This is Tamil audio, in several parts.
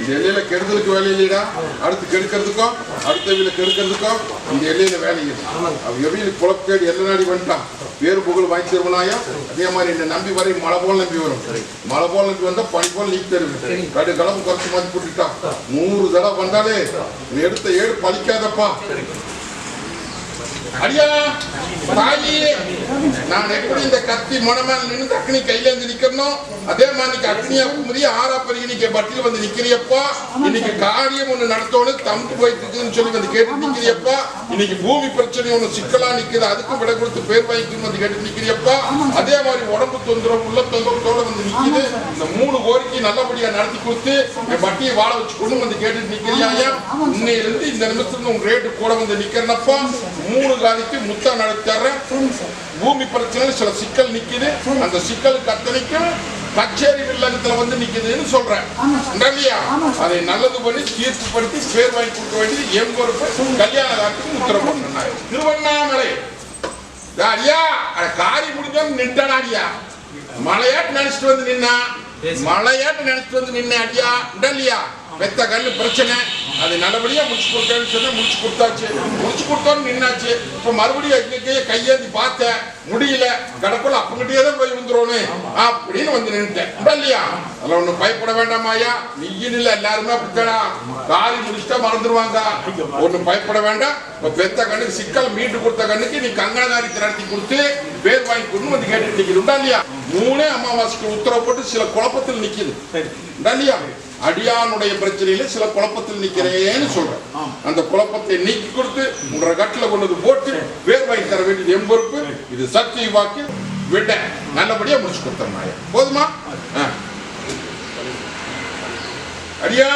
இந்த எல்லையில கெடுதலுக்கு வேலை இல்லையா அடுத்து கெடுக்கிறதுக்கும் அடுத்த வீல கெடுக்கிறதுக்கும் இந்த எல்லையில வேலை இல்லை. அவன் எவையில குழப்பேடு எல்லை நாடி வந்துட்டான். வேறு புகழ் வாங்கி தருவனாயா? அதே மாதிரி என்னை நம்பி வரை மழை போல் நம்பி வரும். மழை போல் நம்பி வந்தா பனி போல் நீக்கி தருவேன் கடு கலப்பு குறைச்சு மாதிரி போட்டுட்டான். நூறு தடவை வந்தாலே எடுத்த ஏடு பழிக்காதப்பா. அடியா தாயி நான் எப்படி இந்த கத்தி மனமேல நின்று அக்னி கையில இருந்து நிக்கணும் அதே மாதிரி இன்னைக்கு அக்னியா குமரி ஆறா பெருகி இன்னைக்கு பட்டியல் வந்து நிக்கிறியப்பா. இன்னைக்கு காரியம் ஒண்ணு நடத்தணும் தம்பு போயிட்டு இருக்குன்னு சொல்லி வந்து கேட்டு நிக்கிறியப்பா. இன்னைக்கு பூமி பிரச்சனை ஒண்ணு சிக்கலா நிக்குது அதுக்கும் விட கொடுத்து பேர் வாங்கிக்கணும் வந்து கேட்டு நிக்கிறியப்பா. அதே மாதிரி உடம்பு தொந்தரவு உள்ள தொந்தரத்தோட வந்து நிக்குது. இந்த மூணு கோரிக்கை நல்லபடியா நடத்தி கொடுத்து என் பட்டியை வாழ வச்சு கொண்டு வந்து கேட்டு நிக்கிறியா இன்னையில இருந்து இந்த நிமிஷத்துல உங்க ரேட்டு கூட வந்து நிக்கிறனப்பா. மூணு காலிக்கு முத்தா நடத்தர்றேன் பூமி பிரச்சனை சில சிக்கல் நிக்குது. அந்த சிக்கலுக்கு அத்தனைக்கும் கச்சேரி வில்லங்கத்துல வந்து நிக்குதுன்னு சொல்றேன். இல்லையா? அதை நல்லது பண்ணி தீர்ப்புப்படுத்தி பேர் வாங்கி கொடுக்க வேண்டியது என் பொறுப்பு. கல்யாண காலத்துக்கு உத்தரவு திருவண்ணாமலை. ஐயா காரி முடிஞ்சோம் நின்றாடியா மலையாட்டு நினைச்சிட்டு வந்து நின்னா. மலையாட்டு நினைச்சிட்டு வந்து நின்ன அடியா. இல்லையா? பெத்த கல்லு பிரச்சனை. அது நல்லபடியா முடிச்சு கொடுத்தேன்னு சொன்னா முடிச்சு கொடுத்தாச்சு. முடிச்சு கொடுத்தோன்னு நின்னாச்சு. இப்ப மறுபடியும் எங்கேயே கையேந்தி பார்த்தேன். முடியல. கடக்குள்ள அப்பங்கிட்டே தான் போய் வந்துருவோன்னு அப்படின்னு வந்து நின்றுட்டேன் இல்லையா? அதில் ஒன்றும் பயப்பட வேண்டாமாயா நீயும் இல்லை எல்லாருமே அப்படித்தானா? காரி முடிச்சுட்டா மறந்துடுவாங்க ஒன்றும் பயப்பட வேண்டாம். இப்ப பெத்த கண்ணுக்கு சிக்கல் மீட்டு கொடுத்த கண்ணுக்கு நீ கங்கணகாரியத்தை நடத்தி கொடுத்து பேர் வாங்கி கொண்டு வந்து கேட்டுட்டு உண்டா இல்லையா? மூணே அமாவாசைக்கு உத்தரவு போட்டு சில குழப்பத்தில் நிக்குது. உண்டா இல்லையா? அடியானுடைய பிரச்சனையில சில குழப்பத்தில் நிக்கிறேன்னு சொல்றேன். அந்த குழப்பத்தை நீக்கி கொடுத்து உன்ற கட்டில கொண்டு வந்து போட்டு வாங்கி தர வேண்டியது என் பொறுப்பு. இது சக்தி வாக்கு விட. நல்லபடியா முடிச்சு கொடுத்தேன் போதுமா. அடியா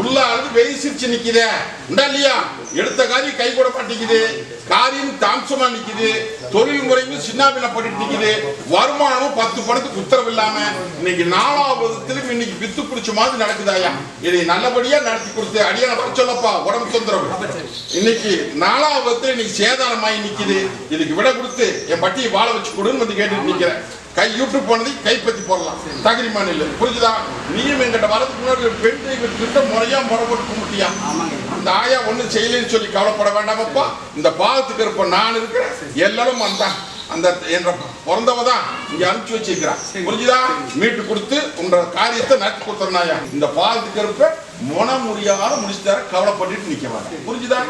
உள்ள அழுது வெறி சிரிச்சு நிக்குதே. உண்டா இல்லையா? எடுத்த காரியம் கை கூட மாட்டேங்குது காரியம் தாம்சமா நிக்குது தொழில் முறையும் சின்னாபின்னப்பட்டு நிக்குது வருமானமும் பத்து பணத்துக்கு உத்தரவு இல்லாம இன்னைக்கு நாலாவதுத்திலும் இன்னைக்கு வித்து பிடிச்ச மாதிரி நடக்குதாயா இதை நல்லபடியா நடத்தி கொடுத்து அடியான வர சொல்லப்பா உடம்பு தொந்தரவு இன்னைக்கு நாலாவது இன்னைக்கு சேதாரமாயி நிக்குது. இதுக்கு விட கொடுத்து என் பட்டியை வாழ வச்சு கொடுன்னு வந்து கேட்டுட்டு நிக்கிறேன். கை யூட்டு போனதை கைப்பற்றி போடலாம். தகுதிமான இல்லை புரிஞ்சுதா? நீயும் எங்கிட்ட வரதுக்கு முன்னாடி பெண் தெய்வம் கிட்ட முறையா முறை போட்டு கும்பிட்டியா? இந்த ஆயா ஒண்ணும் செய்யலைன்னு சொல்லி கவலைப்பட வேண்டாமப்பா. இந்த பாவத்துக்கு இருப்ப நான் இருக்கிறேன். எல்லாரும் வந்தான் அந்த என்ற பிறந்தவ தான் இங்க அனுப்பிச்சு வச்சிருக்கிறான் புரிஞ்சுதா? மீட்டு கொடுத்து உங்க காரியத்தை நடத்தி கொடுத்துறாயா இந்த பாவத்துக்கு இருப்ப முன முடியாத முடிச்சு தர கவலைப்பட்டுட்டு நிக்க மாட்டேன். புரிஞ்சுதா?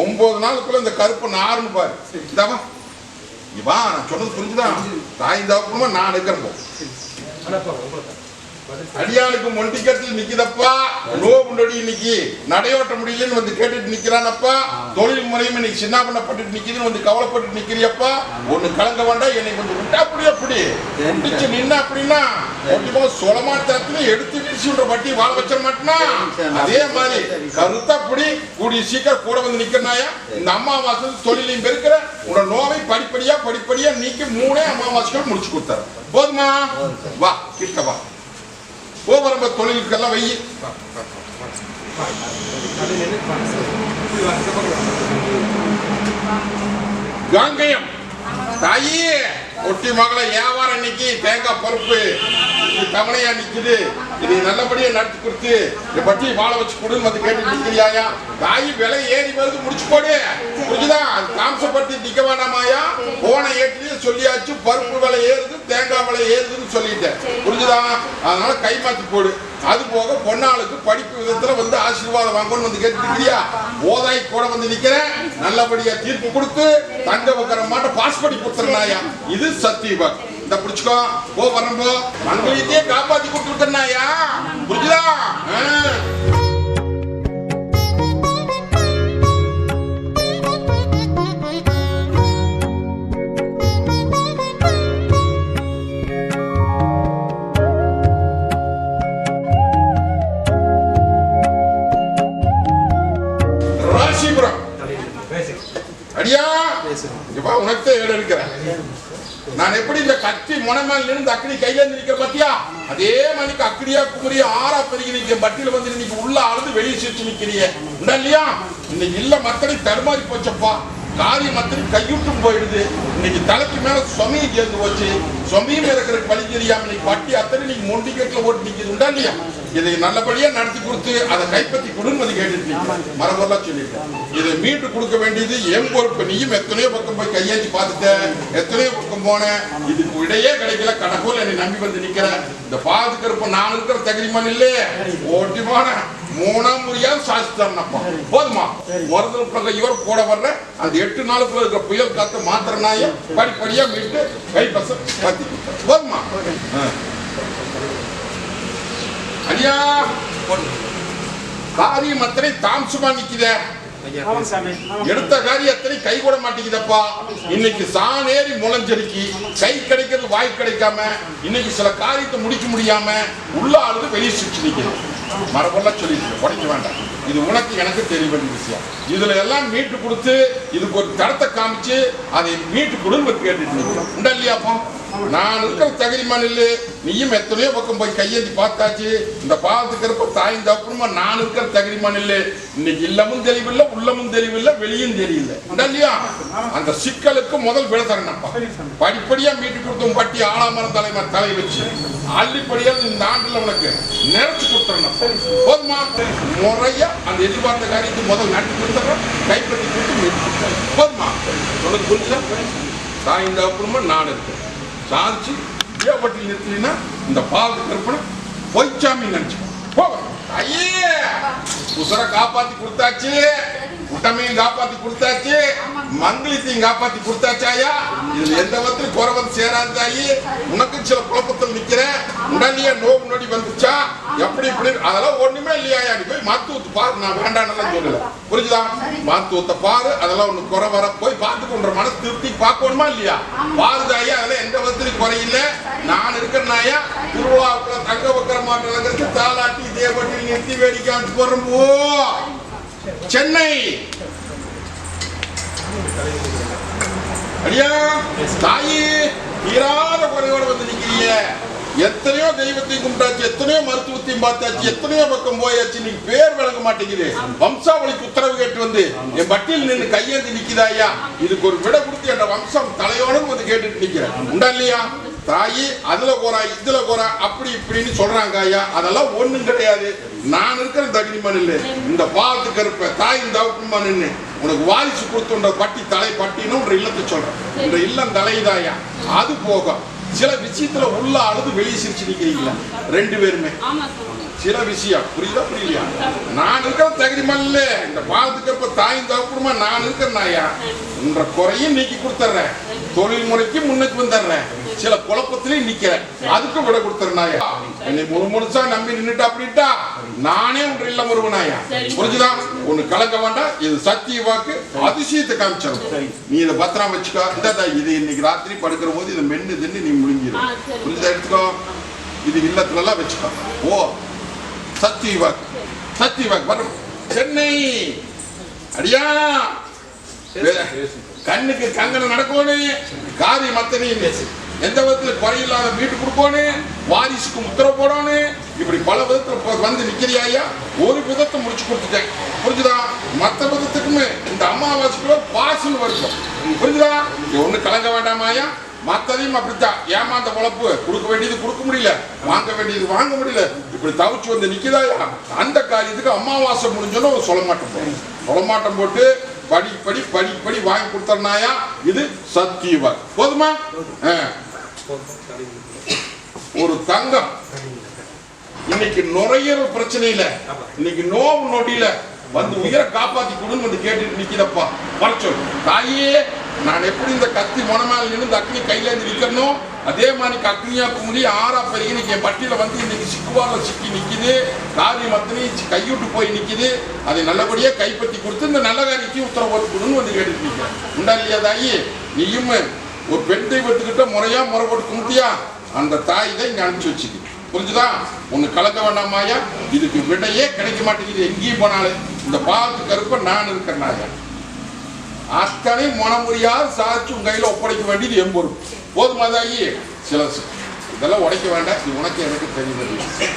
ஒன்பது நாளுக்குள்ள இந்த கருப்பு நாருன்னு பாரு. இதாவா இவா நான் சொன்னது புரிஞ்சுதான் தாய் இந்த நான் இருக்கிறேன் அடியானுக்கு மொண்டிக்கத்தில் நிக்கிதப்பா. நோவு நொடி இன்னைக்கு நடையோட்ட முடியலன்னு வந்து கேட்டுட்டு நிக்கிறானப்பா. தொழில் முறையும் இன்னைக்கு சின்ன பண்ணப்பட்டு நிக்குதுன்னு வந்து கவலைப்பட்டு நிக்கிறியப்பா. ஒண்ணு கலங்க வேண்டாம் என்னை கொஞ்சம் விட்டா அப்படி அப்படி. முடிச்சு நின்ன அப்படின்னா கொஞ்சமா சொலமாட்டத்துல எடுத்து வீசுன்ற வட்டி வாழ வச்ச மாட்டேனா? அதே மாதிரி கருத்தப்படி கூடிய சீக்கிரம் கூட வந்து நிக்கிறனாயா? இந்த அம்மாவாசை தொழிலையும் பெருக்கிற உன்னோட நோவை படிப்படியா படிப்படியா நீக்கி மூணே அமாவாசைகள் முடிச்சு கொடுத்தாரு போதுமா? வா கிட்ட வா கோபரம்ப தொழிலுக்கெல்லாம் வை. காங்கயம். தாயே ஒட்டி மகளை வியாபாரம் இன்னைக்கு தேங்காய் பருப்பு. இது தவணையா நிக்குது? இது நல்லபடியா நடத்தி கொடுத்து இதை பற்றி வாழ வச்சு கொடுன்னு வந்து கேட்டு நிக்கிறியாயா தாயி விலை ஏறி வருது முடிச்சு போடு. புரிஞ்சுதா? அது தாம்சப்படுத்தி நிக்க வேண்டாமாயா போன ஏற்றிலையும் சொல்லியாச்சு பருப்பு விலை ஏறுது தேங்காய் விலை ஏறுதுன்னு சொல்லிட்டேன். புரிஞ்சுதா? அதனால கை மாத்தி போடு. அது போக பொன்னாளுக்கு படிப்பு விதத்துல வந்து ஆசீர்வாதம் வாங்கணும்னு வந்து கேட்டுக்கிறியா ஓதாய் கூட வந்து நிக்கிறேன். நல்லபடியா தீர்ப்பு கொடுத்து தங்க வைக்கிற மாட்ட பாஸ் பண்ணி கொடுத்துருந்தாயா இது சத்தியபக் இந்த புடிச்சுக்கோ. போ வரம்போ மங்களத்தையே காப்பாத்தி கொடுத்துருக்கனாயா புரிஞ்சுதா? ஆ. பணத்தை ஏடு எடுக்கிறேன் நான் எப்படி இந்த கத்தி முனைமேல் இருந்து அக்னி கையில இருந்து நிக்கிற பத்தியா? அதே மணிக்கு அக்னியா குமரி ஆறா பெருகி நிக்க பட்டியல வந்து இன்னைக்கு உள்ள அழுது வெளியே சிரிச்சு நிக்கிறீங்க இல்லையா இன்னைக்கு இல்ல மக்களுக்கு தடுமாறி போச்சப்பா. காரியம் மத்தடி கையுட்டும் போயிடுது. இன்னைக்கு தலைக்கு மேல சுவையை சேர்ந்து போச்சு. சொமையும் இருக்கிற பழி தெரியாம இன்னைக்கு பட்டி அத்தனை நீங்க மொண்டிக்கட்டுல ஓட்டு நிக்கிறது உண்டா இல்லையா? இதை நல்லபடியா நடத்தி கொடுத்து அதை கைப்பற்றி கொடுன்னு கேட்டுருக்கீங்க. மரபெல்லாம் சொல்லிட்டேன். இதை மீட்டு கொடுக்க வேண்டியது என் பொறுப்பு. நீயும் எத்தனையோ பக்கம் போய் கையேந்தி பார்த்துட்டேன் எத்தனையோ பக்கம் போனேன் இதுக்கு இடையே கிடைக்கல. கடவுள் என்னை நம்பி வந்து நிக்கிறேன். இந்த பாதுக்கிறப்ப நான் இருக்கிற தகுதிமான் இல்லையே. ஓட்டி போனேன். மூணாம் முறையாவது சாதிச்சிட்டாருனப்பா போதுமா? மருதல் பங்க இவர் கூட வர்ற அந்த எட்டு நாளுக்குள்ள இருக்கிற புயல் காத்து மாத்திர நாய படிப்படியா மீட்டு கைப்பச பத்தி. போதுமா. ஐயா காரியம் அத்தனை தாம்சமா நிக்குதே. எடுத்த காரியத்தை கை கூட மாட்டேங்குதப்பா இன்னைக்கு சாணேறி முளைஞ்சடிக்கி கை கிடைக்கிறது வாய் கிடைக்காம. இன்னைக்கு சில காரியத்தை முடிக்க முடியாம உள்ள ஆளுது வெளியே சுற்றி நிக்குது மரபெல்லாம் சொல்லிட்டு உடைக்க வேண்டாம். இது உனக்கு எனக்கு தெரிய வேண்டிய விஷயம். இதுல எல்லாம் மீட்டு கொடுத்து இதுக்கு ஒரு தடத்தை காமிச்சு அதை மீட்டு கொடுன்னு கேட்டுட்டு உண்டா இல்லையாப்போ நான் இருக்கிற தகுதிமான் இல்லை நீயும் எத்தனையோ பக்கம் போய் கையேந்தி பார்த்தாச்சு. இந்த பாவத்துக்கு இருப்ப தாயும் தப்புமா? நான் இருக்கிற தகுதிமான் இல்லை இன்னைக்கு இல்லமும் தெளிவில்லை உள்ளமும் தெளிவில்லை வெளியும் தெரியல உண்டா இல்லையா? அந்த சிக்கலுக்கு முதல் விட தரணும்ப்பா படிப்படியா மீட்டு கொடுத்தோம் பட்டி ஆளாமரம் தலைமை தலை வச்சு அள்ளிப்படியா இந்த ஆண்டுல உனக்கு நிறைச்சு கொடுத்துடணும். போதுமா முறையா அந்த எதிர்பார்த்த காரியத்தை முதல் நட்டு கொடுத்துறோம் கைப்பற்றி கொடுத்து போதுமா உனக்கு புரிஞ்சுதா தாய்ந்த அப்புறமா நான் இருக்கேன் சாதிச்சு ஏப்பட்டி நிறுத்தினா இந்த பாவத்து கற்பனை பொய்ச்சாமி நினைச்சு போக ஐயே உசுர காப்பாத்தி கொடுத்தாச்சு. உட்டமையும் காப்பாத்தி கொடுத்தாச்சு மங்களத்தையும் காப்பாத்தி கொடுத்தாச்சாயா இதுல எந்த விதத்துல குறவன் சேராது தாயி உனக்கு சில குழப்பத்தில் நிக்கிறேன். உடனே நோவு நொடி வந்துச்சா? எப்படி இப்படி? அதெல்லாம் ஒண்ணுமே இல்லையா? நீ போய் மருத்துவத்தை பாரு. நான் வேண்டாம்னு சொல்லல. புரிஞ்சுதா? மருத்துவத்தை பாரு. அதெல்லாம் ஒண்ணு குறை வர போய் பார்த்து மன மனசு திருப்தி பார்க்கணுமா இல்லையா? பாரு பாருதாயா அதெல்லாம் எந்த விதத்திலும் குறையில்ல நான் இருக்கிறனாயா திருவிழாவுக்குள்ள தங்க வைக்கிற மாட்டேங்கிறது தாலாட்டி இதே பட்டி நிறுத்தி வேடிக்கை போறோம் ஓ சென்னை. அடியா? தாயே. தீராத குறையோட வந்து நிக்கிறீங்க. எத்தனையோ தெய்வத்தையும் கும்பிட்டாச்சு எத்தனையோ மருத்துவத்தையும் பார்த்தாச்சு எத்தனையோ பக்கம் போயாச்சு நீ பேர் விளங்க மாட்டேங்குது. வம்சாவளிக்கு உத்தரவு கேட்டு வந்து என் பட்டியல் நின்று கையேந்தி நிக்குதா இதுக்கு ஒரு விட கொடுத்து என் வம்சம் தலையோடு வந்து கேட்டுட்டு நிக்கிறேன். உண்டா இல்லையா? தாயி அதுல போறா இதுல போறா அப்படி இப்படின்னு சொல்றாங்க ஐயா. அதெல்லாம் ஒண்ணும் கிடையாது. நான் இருக்கிற தகுதிமான் இல்லை. இந்த பாவத்து கருப்ப தாய் இந்த நின்று உனக்கு வாரிசு கொடுத்துன்ற பட்டி தலை பட்டின்னு ஒரு இல்லத்தை சொல்றேன். இந்த இல்லம் தலையுதாயா அது போகும். சில விஷயத்துல உள்ள அழுது வெளியே சிரிச்சு நிக்கிறீங்களா? ரெண்டு பேருமே. சில விஷயம். புரியுதா புரியலையா? நான் இருக்கிற தகுதிமான் இல்ல இந்த இருப்ப தாயின் தவக்குமா நான் இருக்கிறேனாயா உன்ற குறையும் நீக்கி கொடுத்துட்றேன். தொழில் முறைக்கு முன்னுக்கு வந்துடுறேன். சில குழப்பத்திலையும் நிக்கிறேன். அதுக்கும் விட கொடுத்துறனாயா? என்னை முழு முழுசா நம்பி நின்னுட்டா அப்படின்ட்டா? நானே ஒன்று இல்ல முருகனாயா. புரிஞ்சுதா? ஒண்ணு கலக்க வேண்டாம். இது சத்திய வாக்கு அதிசயத்தை காமிச்சிடும் நீ இதை பத்திரம் வச்சுக்கோ. இந்த இது இன்னைக்கு ராத்திரி படுக்கிற போது இதை மென்னு தின்னு நீ சரி. புரிஞ்சுதா? எடுத்துக்கோ. இது இல்லத்துல எல்லாம் வச்சுக்கோ. ஓ சத்திய வாக்கு. சத்திய வாக்கு. வரும். சென்னை. அடியா. கண்ணுக்கு கங்கணம் நடக்கணும் காரியம் அத்தனையும் எந்த விதத்துல குறையில்லாத வீட்டு கொடுக்கணும் வாரிசுக்கு உத்தரவு போடணும் இப்படி பல விதத்துல வந்து நிக்கிறியா ஐயா? ஒரு விதத்தை முடிச்சு கொடுத்துட்டேன். புரிஞ்சுதா? மத்த விதத்துக்குமே இந்த அமாவாசைக்குள்ள பாசல் வருஷம் புரிஞ்சுதா? இது ஒண்ணு கலங்க வேண்டாமாயா மத்ததையும் அப்படித்தான். ஏமாந்த பொழப்பு கொடுக்க வேண்டியது கொடுக்க முடியல. வாங்க வேண்டியது வாங்க முடியல. இப்படி தவிச்சு வந்து நிக்குதாயா அந்த காரியத்துக்கு அமாவாசை முடிஞ்சோன்னு சொல்ல மாட்டோம் சொல்ல மாட்டோம் போட்டு படி படி படி படி வாங்கி கொடுத்தனாயா இது சத்தியவா போதுமா? ஆ. ஒரு தங்கம். இன்னைக்கு நுரையீரல் பிரச்சனையில இன்னைக்கு நோவு நொடியில வந்து உயிரை காப்பாத்தி கொடுன்னு வந்து கேட்டுட்டு நிக்கிறப்பா. வர தாயே நான் எப்படி இந்த கத்தி மொனமேல நின்று அக்னி கையில இருந்து நிக்கணும் அதே மாதிரி அக்னியா குமுறி ஆறா பெருகி இன்னைக்கு பட்டியல வந்து இன்னைக்கு சிக்குவால சிக்கி நிக்குது. லாரி அத்தனை கைவிட்டு போய் நிக்குது. அதை நல்லபடியா கைப்பற்றி கொடுத்து இந்த நல்ல காரியத்தையும் உத்தரவு போட்டு வந்து கேட்டுட்டு உண்டா இல்லையா தாயி? நீயும் ஒரு பெண் தெய்வத்துக்கிட்ட முறையா முறை போட்டு கும்பிட்டியா அந்த தாய் தான் இங்க அனுப்பிச்சு வச்சுக்கு புரிஞ்சுதா? ஒண்ணு கலக்க வேண்டாமாயா இதுக்கு விடையே கிடைக்க மாட்டேங்குது. எங்கேயும் போனாலும். இந்த பாவத்து கருப்ப நான் இருக்கிறேன் அத்தனை மனமுறியாது சாதிச்சு உங்க கையில ஒப்படைக்க வேண்டியது எம்பொருள் போதுமாதாகி போதுமாதாயி சில இதெல்லாம் உடைக்க வேண்டாம். இது உனக்கு எனக்கு தெரியுது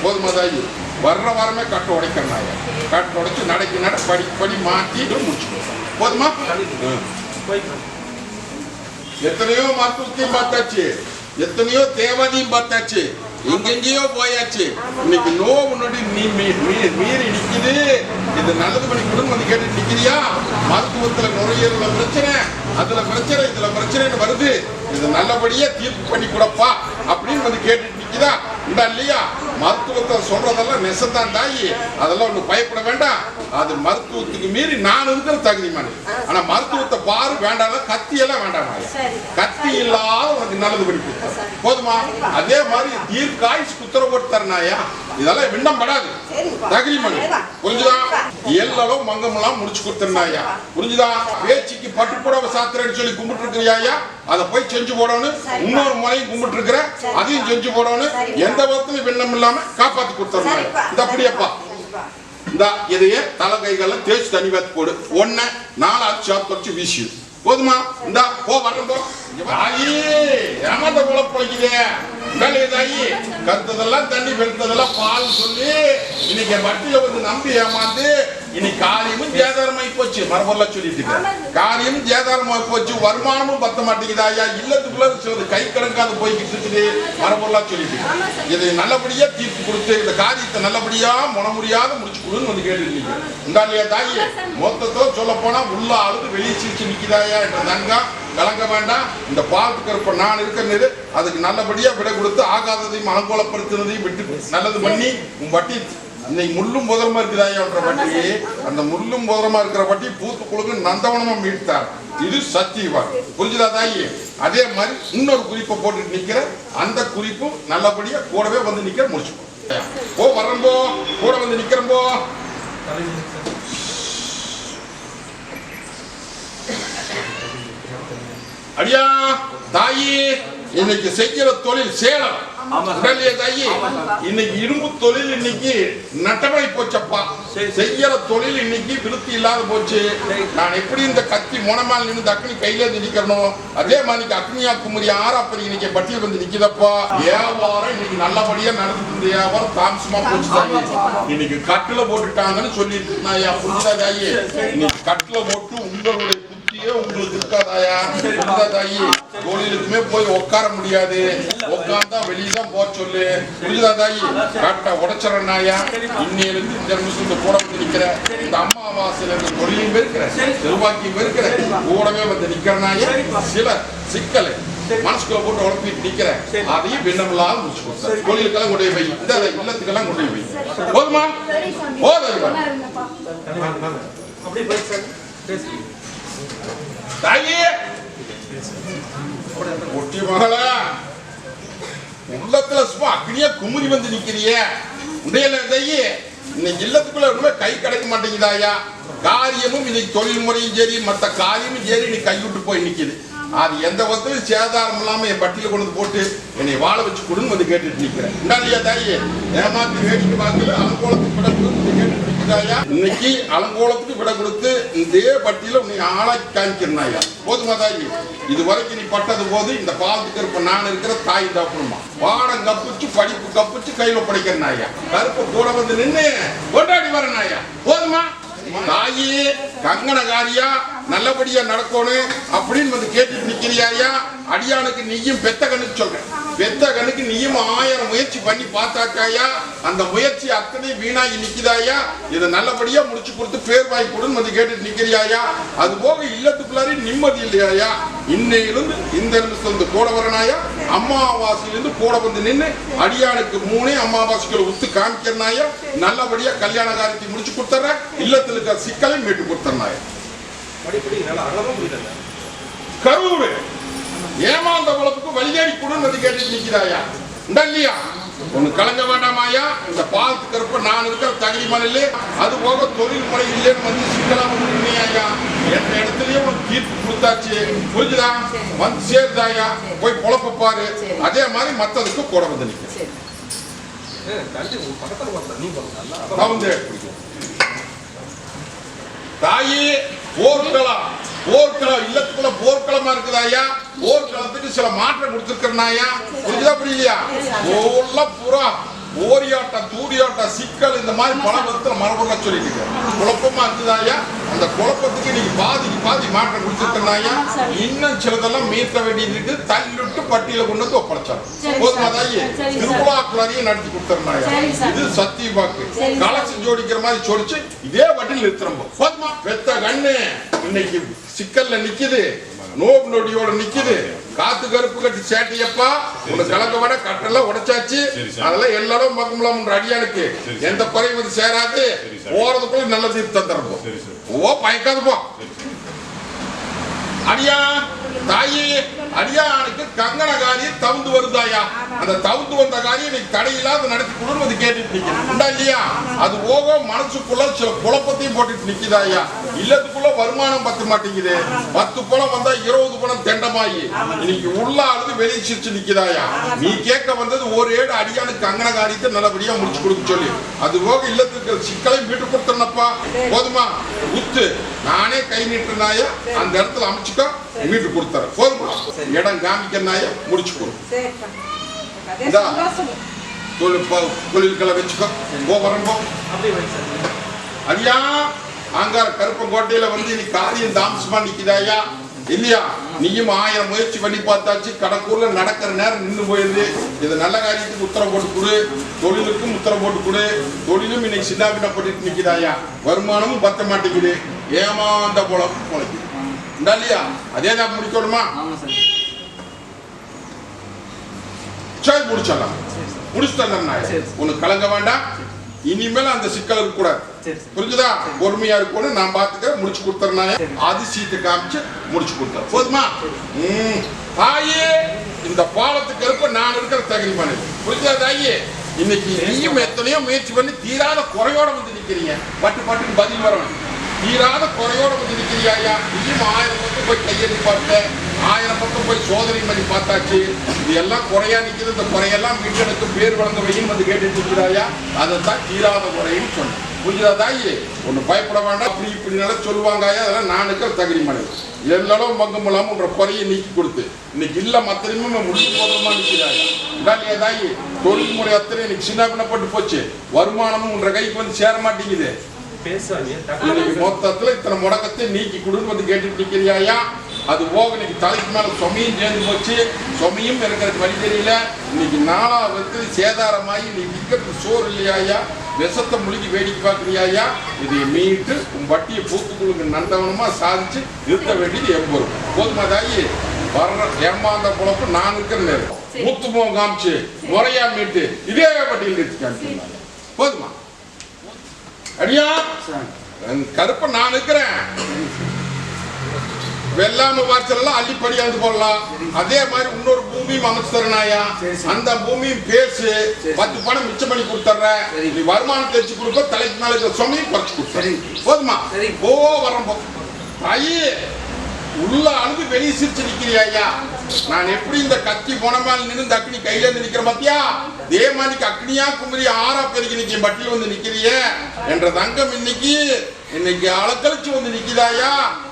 போதுமாதாயி வர்ற வாரமே கட்டை உடைக்கிறனாய. கட்டை உடைச்சு நடக்கி நட படி படி மாற்றி முடிச்சுக்கோ போதுமா? எத்தனையோ மருத்துவத்தையும் பார்த்தாச்சு. எத்தனையோ தேவதையும் பார்த்தாச்சு. எங்கெங்கேயோ போயாச்சு. இன்னைக்கு நோவு நொடி நீ மீ- மீறி நிக்குது. இது நல்லது பண்ணி கொடுன்னு வந்து கேட்டு நிக்கிறியா? மருத்துவத்துல நுரையீரல பிரச்சனை. அதுல பிரச்சனை இதுல பிரச்சனைன்னு வருது. இது நல்லபடியா தீர்ப்பு பண்ணி கொடுப்பா அப்படின்னு வந்து கேட்டுட்டு நிக்குதா? உண்டா இல்லையா? மருத்துவத்தை சொல்றதெல்லாம் நெசந்தான் தாயி. அதெல்லாம் ஒண்ணு பயப்பட வேண்டாம். அது மருத்துவத்துக்கு மீறி நான் இருக்கிற தகுதிமானி ஆனா மருத்துவத்தை பாரு வேண்டாம் கத்தி எல்லாம் வேண்டாம். கத்தி இல்லாத உனக்கு நல்லது பண்ணி போதுமா அதே மாதிரி தீர்க்காயுஸ் குத்துற போட்டு தரனாயா இதெல்லாம் விண்ணம் படாது. தகுதி மணி அதேதான். புரிஞ்சுதா. எல்லாம் மங்கமெல்லாம் முடிச்சு கொடுத்தனாயா புரிஞ்சுதா பேச்சுக்கு பட்டுப்புடவை சாத்திரன்னு சொல்லி கும்பிட்டு இருக்கிறியா அதை போய் செஞ்சு போடணும். இன்னொரு முறையும் கும்பிட்டு இருக்கிற. அதையும் செஞ்சு போடணும். எந்த விதத்துலயும் விண்ணம் இல்லாம காப்பாத்தி கொடுத்துருந்தாங்க. இந்த அப்படியேப்பா. இந்த இதையே தலை கைகள்ல தேய்ச்சி தண்ணி வைத்து போடு ஒன்ன நாலாவது சாப் தொடச்சு வீசி போதுமா? இந்த போ வரட்டும் போ. ஏமாந்த போல பிழைக்குதே வேலையை தாயி கருத்ததெல்லாம் தண்ணி பெருத்ததெல்லாம் பால் சொல்லி இன்னைக்கு வட்டியை வந்து நம்பி ஏமாந்து இன்னைக்கு காரியமும் ஜேதாரமாயி போச்சு. மரபொருளா சொல்லிட்டு. காரியமும் ஜேதாரமாயி போச்சு. வருமானமும் பத்த மாட்டேங்குது ஐயா. இல்லத்துக்குள்ள சிலது கை கடங்காது போய்கிட்டு இருக்குது. மரபொருளா சொல்லிட்டு. இதை நல்லபடியா தீர்ப்பு கொடுத்து இந்த காரியத்தை நல்லபடியா முனமுடியாத முடிச்சு கொடுன்னு வந்து கேட்டுருக்கீங்க. உண்டா இல்லையா தாயி? மொத்தத்தோ சொல்ல போனா உள்ள அழுது வெளியே சிரிச்சு நிக்குதாயா என்ற தங்கம். கலங்க வேண்டாம். இந்த பாலத்துக்கு இருப்ப நான் இருக்கிறது. அதுக்கு நல்லபடியா விடை கொடுத்து ஆகாததையும் அலங்கோலப்படுத்தினதையும் விட்டு நல்லது பண்ணி உன் வட்டி இன்னைக்கு முள்ளும் புதரமா இருக்குதாயான்ற வட்டி அந்த முள்ளும் புதரமா இருக்கிற வட்டி பூத்து குழுக்கு நந்தவனமா மீட்டார் இது சத்தியவா புரிஞ்சுதா தாயி? அதே மாதிரி இன்னொரு குறிப்பை போட்டுட்டு நிக்கிற அந்த குறிப்பும் நல்லபடியா கூடவே வந்து நிக்கிற முடிச்சுக்கோ. போ வரம்போ கூட வந்து நிக்கிறம்போ அடியா தாயி. இன்னைக்கு செய்கிற தொழில் சேலம். தாயி இன்னைக்கு இரும்பு தொழில் இன்னைக்கு நட்டமாய் போச்சப்பா. செய்யற தொழில் இன்னைக்கு விருத்தி இல்லாத போச்சு. நான் எப்படி இந்த கத்தி முனமால் நின்று அக்னி கையில இருந்து நிக்கிறனோ அதே மாதிரி அக்னியா குமரி ஆறாப்பரி இன்னைக்கு பட்டியல் வந்து நிக்குதப்பா. வியாபாரம் இன்னைக்கு நல்லபடியா நடந்துட்டு வியாபாரம் தாமசமா போச்சு. தாயி இன்னைக்கு கட்டுல போட்டுட்டாங்கன்னு சொல்லிட்டு இருந்தாயா? புரிஞ்சுதா தாயி? இன்னைக்கு கட்டுல போட்டு உங்களுடைய புத்தியே உங்களுக்கு இருக்காதாயா? இருந்தா தாயி தொழிலுக்குமே போய் உட்கார முடியாது. உட்கார்ந்தா வெளியே தான் போக சொல்லு. புரியுதா தாயி கட்டை உடைச்சிடறாயா இன்னிலிருந்து இந்த நிமிஷம் இந்த கூட வந்து நிக்கிற இந்த அம்மாவாசையில இந்த தொழிலையும் இருக்கிற செல்வாக்கியும் இருக்கிற கூடவே வந்து நிக்கிறனாயா சில சிக்கலை மனசுக்குள்ள போட்டு உழப்பிட்டு நிக்கிற அதையும் பின்னமில்லாத முடிச்சு கொடுத்தாரு கோயிலுக்கெல்லாம் கொண்டு போய் வை. இந்த இல்லத்துக்கெல்லாம் கொண்டு போய் வை. போதுமா? போதும் அப்படியே போய் சார். தாயே! ஒட்டி மகளா! உள்ளத்துல சும்மா அக்னியா குமுறி வந்து நிக்கிறியே. உடையில தாயி இன்னைக்கு இல்லத்துக்குள்ள ஒண்ணுமே கை கிடைக்க மாட்டேங்குதாயா காரியமும் இன்னைக்கு தொழில் முறையும் சரி மத்த காரியமும் சரி நீ கைவிட்டு போய் நிக்குது. அது எந்த விதத்திலும் சேதாரம் இல்லாம என் பட்டியல கொண்டு போட்டு என்னை வாழ வச்சு கொடுன்னு வந்து கேட்டுட்டு நிக்கிறேன். இல்லையா தாயே ஏமாத்தி வேடிக்கை பார்க்கல அலங்கோலத்துக்கு கேட்டுட்டு இன்னைக்கு அலங்கோலத்துக்கு விட கொடுத்து இதே பட்டியல உன்னை ஆளாக்கி காமிக்கிறனாயா? போதுமா தாயி? இது வரைக்கும் நீ பட்டது போது இந்த பாலத்துக்கு இருப்ப நான் இருக்கிற தாய் தப்புமா பாடம் கப்பிச்சு படிப்பு கப்பிச்சு கையில படிக்கிறனாயா கருப்பு கூட வந்து நின்று கொண்டாடி வரனாயா? போதுமா? தாயி கங்கணகாரியா நல்லபடியா நடக்கணும் அப்படின்னு வந்து கேட்டு நிக்கிறியாயா? அடியானுக்கு நீயும் பெத்த கண்ணுக்கு சொல்றேன். பெத்த கண்ணுக்கு நீயும் ஆயிரம் முயற்சி பண்ணி பார்த்தாக்காயா அந்த முயற்சி அத்தனை வீணாகி நிக்குதாயா? இதை நல்லபடியா முடிச்சு கொடுத்து பேர் வாங்கி கொடுன்னு வந்து கேட்டுட்டு நிக்கிறியாயா? அது போக இல்லத்துக்குள்ளாரி நிம்மதி இல்லையாயா? இன்னையிலிருந்து இந்த நிமிஷம் கூட வரனாயா? அம்மாவாசையிலிருந்து கூட வந்து நின்று அடியானுக்கு மூணே அம்மாவாசைகளை உத்து காமிக்கிறனாயா? நல்லபடியா கல்யாண காரியத்தை முடிச்சு கொடுத்துட்ற இல்லத்துல இருக்கிற சிக்கலை மீட்டு கொடுத்துறனாயா கரூர் ஏமாந்த குளத்துக்கு வழியேறி கொடுன்னு வந்து கேட்டுட்டு நிக்கிறாயா இல்லையா? ஒண்ணு கலங்க வேண்டாமாயா? இந்த பாலத்துக்கு இருப்ப நான் இருக்கிற தகுதி மலையிலே அது போக தொழில் முறை இல்லைன்னு வந்து சிக்கலாம் ஐயா எந்த இடத்துலயும் உனக்கு தீர்ப்பு கொடுத்தாச்சு. புரிஞ்சுதா? வந்து சேருதாயா? போய் பொழப்ப பாரு. அதே மாதிரி மத்ததுக்கு கூட வந்து நிக்க. சரி. தள்ளி உங்க பக்கத்துல பார்த்தா நீ பண்ண நல்லா கவுந்தே பிடிக்கும் தாயி போர்க்களம் போர்க்களம் இல்லத்துக்குள்ள போர்க்களமா இருக்குதாயா போர்க்களத்துக்கு சில மாற்றம் கொடுத்துருக்கிறனாயா புரியுதா புரியலையா? ஓல்ல ஓரியாட்டம் தூரியாட்டம் சிக்கல் இந்த மாதிரி பல விதத்துல மரபுல சொல்லிட்டு. குழப்பமா இருக்குதாயா அந்த குழப்பத்துக்கு நீங்க பாதிக்கு பாதி மாற்றம் கொடுத்துருக்கனாயா இன்னும் சிலதெல்லாம் மீட்க வேண்டியது தள்ளிட்டு பட்டியல கொண்டு வந்து ஒப்படைச்சாரு. சரி போதுமா சார். தாயி சரி சார். திருவிழாக்குள்ளாரையும் நடத்தி கொடுத்துருந்தாயா. இது சத்திய வாக்கு. சரி சார். கலசி ஜோடிக்கிற மாதிரி ஜோடிச்சு இதே வட்டியில் நிறுத்துறோம் போதுமா? பெத்த கண்ணு. இன்னைக்கு சிக்கல்ல நிக்குது. நோவு நொடியோட நிக்குது. காத்து கருப்பு கட்டி சேட்டையப்பா. உன்னை கலக்க விட கட்டெல்லாம் உடைச்சாச்சு. அதெல்லாம் எல்லாரும் மகம்லாம் உன்ற அடியானுக்கு. எந்த குறையும் வந்து சேராது. சரி சார். போறதுக்குள்ள நல்ல தீர்ப்பு தந்துடுறோம். ஓ பயக்காது போ. அடியா தாயி. அடியானுக்கு கங்கணகாரி தவுந்து வருதாயா அந்த தவுந்து வந்த காரியம் இன்னைக்கு தடையில்லாத நடத்தி கொடுன்னு வந்து கேட்டுட்டு நிக்கிறேன் உண்டா இல்லையா? அது போக மனசுக்குள்ள சில குழப்பத்தையும் போட்டுட்டு நிக்குதாயா? இல்லத்துக்குள்ள வருமானம் பத்த மாட்டேங்குது. பத்து பணம் வந்தா இருபது பணம் தெண்டமாயி. இன்னைக்கு உள்ள ஆளுது வெளியே சிரிச்சு நிக்குதாயா? நீ கேட்க வந்தது ஒரு ஏடு அடியானுக்கு கங்கணகாரியத்தை நல்லபடியா முடிச்சு கொடுக்க சொல்லி. அது போக இல்லத்துக்கு சிக்கலையும் மீட்டு கொடுத்துருனப்பா போதுமா? உத்து நானே கை நீட்டுனாயா அந்த இடத்துல அமைச்சுக்கோ மீட்டு கொடுத்துறேன். போதுமா? இடம் காமிக்கிறனாயா முடிச்சு கொடு. சரிப்பா. அதே இந்தா. சந்தோஷம். தொழில் ப- தொழில்களை வச்சுக்கோ. சார். அடியா ஆங்கார கருப்பங்கோட்டையில வந்து நீ காரியம் தாமசமா நிக்குதாயா இல்லையா? நீயும் ஆயிரம் முயற்சி பண்ணி பார்த்தாச்சு கடக்கூர்ல நடக்கிற நேரம் நின்று போயிருது. இது நல்ல காரியத்துக்கு உத்தரவு போட்டு கொடு. தொழிலுக்கும் உத்தரவு போட்டு கொடு. தொழிலும் இன்னைக்கு சின்னாபின்னப்பட்டு நிக்குதாயா வருமானமும் பத்த மாட்டேங்குது. ஏமாந்த போல இந்தா இல்லையா? அதே தான் முடிக்கணுமா சரி முடிச்சிடலாம். முடிச்சு சரி. உனக்கு கலங்க வேண்டாம். இனிமேல் அந்த சிக்கல் இருக்க கூடாது புரிஞ்சுதா? பொறுமையா இருக்கணும். நான் பாத்துக்க முடிச்சு கொடுத்துறேன் சரி. அது சீட்டு காமிச்சு முடிச்சு கொடுத்தேன் போதுமா? ம். தாயே இந்த பாலத்துக்கு இருப்ப நான் இருக்கிற தகுதி பண்ணு புரிஞ்சுதா தாயே? இன்னைக்கு நீயும் எத்தனையோ முயற்சி பண்ணி தீராத குறையோட வந்து நிக்கிறீங்க. பட்டு பட்டுன்னு பதில் வரணும் தீராத குறையோட வந்து நிக்கிறியா ஐயா. நீயும் ஆயிரம் பக்கம் போய் கையெழுதி பார்த்த ஆயிரம் பக்கம் போய் சோதனை பண்ணி பார்த்தாச்சு. இது எல்லாம் குறையா நிக்குது. இந்த குறையெல்லாம் மீட்டெடுத்து பேர் வழங்க வையும் வந்து கேட்டுட்டு இருக்கிறாயா? அதை தான் தீராத குறைன்னு சொன்னேன். புரிஞ்சுதா தாயி? ஒன்று பயப்பட வேண்டாம். அப்படி இப்படினால சொல்லுவாங்க ஐயா. அதெல்லாம் நான் இருக்கிற தகுதி மனிதன் எல்லாரும் பங்கம் இல்லாமல் உன்ற குறையை நீக்கி கொடுத்து இன்னைக்கு இல்ல மத்தனையுமே முடிச்சு போதுமா நிற்கிறாயா இல்லையா தாயி? தொழில் முறை அத்தனை இன்னைக்கு சின்ன பின்னப்பட்டு போச்சு. வருமானமும் உன்ற கைக்கு வந்து சேர மாட்டேங்குது. இன்னைக்கு மொத்தத்துல இத்தனை முடக்கத்தை நீக்கி கொடுன்னு வந்து கேட்டுட்டு நிக்கிறியாயா அது போக இன்னைக்கு தலைக்கு மேல சொமையும் சேர்ந்து போச்சு. சொமையும் இருக்கிறதுக்கு வழி தெரியல. இன்னைக்கு நாளா வந்து சேதாரமாகி நீ விற்கிறது சோறு இல்லையாயா விஷத்தை முழுகி வேடிக்கை பார்க்குறியாயா இதை மீட்டு உன் வட்டியை பூத்துக்குழுங்க நந்தவனமா சாதிச்சு நிறுத்த வேண்டியது பொறுப்பு. போதுமா தாயி? வர்ற ஏமாந்த குழப்பம் நான் இருக்கிற நேரம் மூத்து முகம் காமிச்சு முறையா மீட்டு இதே வட்டியில் நிறுத்தி காமிச்சிருந்தாங்க போதுமா? அடியா? கருப்பை நான் இருக்கிறேன் வெள்ளாம வாய்ச்சலாம் அள்ளி படியாந்து போடலாம். அதே மாதிரி இன்னொரு பூமியும் அமைச்சு தரனாயா அந்த பூமியும் பேசு. பத்து பணம் மிச்சம் பண்ணி கொடுத்துட்றேன் நீ வருமானம் தெரிச்சு கொடுப்ப தலைக்கு மேல இருக்கிற சுமையும் குறைச்சு கொடுத்துறேன் போதுமா? ஓ வரம் போ. ஐயே உள்ள அழுது வெளியே சிரிச்சு நிக்கிறியா ஐயா? நான் எப்படி இந்த கத்தி போன மேல நின்று அக்னி கையில இருந்து நிக்கிற பாத்தியா? இதே மாதிரி அக்னியா குமரி ஆறா பெருக்கி நிக்க பட்டியல் வந்து நிக்கிறியே. என்ற தங்கம் இன்னைக்கு இன்னைக்கு அளக்கழிச்சு வந்து நிக்குதாயா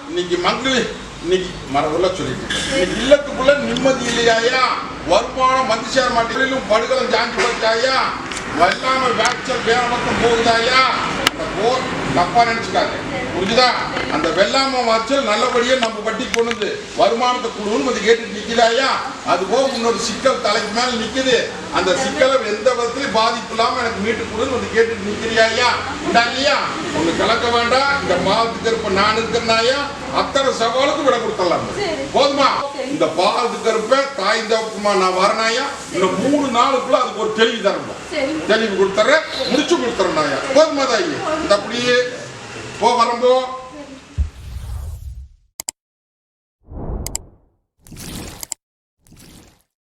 இன்னைக்கு மங்களி இன்னைக்கு மரபுல சொல்லிட்டு இல்லத்துக்குள்ள நிம்மதி இல்லையாயா? வருமானம் வந்து சேர மாட்டேங்கும் படுகளும் ஜாஞ்சி வச்சாயா வல்லாம வேக்சல் வேற போகுதாயா? போர் தப்பா நினைச்சுக்காங்க புரிஞ்சுதா? அந்த வெள்ளாம வச்சல் நல்லபடியா நம்ம வட்டி கொண்டு வருமானத்தை கொடுன்னு வந்து கேட்டு நிக்கிறாயா அது போக இன்னொரு சிக்கல் தலைக்கு மேல நிக்குது. அந்த சிக்கலை எந்த விதத்திலையும் பாதிப்பு இல்லாம எனக்கு மீட்டு கொடுன்னு வந்து கேட்டுட்டு நிக்கிறியாயா இந்தா இல்லையா? ஒண்ணு கலக்க வேண்டாம். இந்த பாவத்துக்கு இருப்ப நான் இருக்கிறனாயா அத்தனை சவாலுக்கு விட கொடுத்துடலாம். போதுமா? இந்த பாவத்துக்கு இருப்ப தாய் தப்புமா நான் வரனாயா இன்னும் மூணு நாளுக்குள்ள அதுக்கு ஒரு தெளிவு தரணும். தெளிவு கொடுத்துறேன். முடிச்சு கொடுத்துறேன் நாயா போதுமா தாயி? இந்த அப்படியே போ வரம்போ.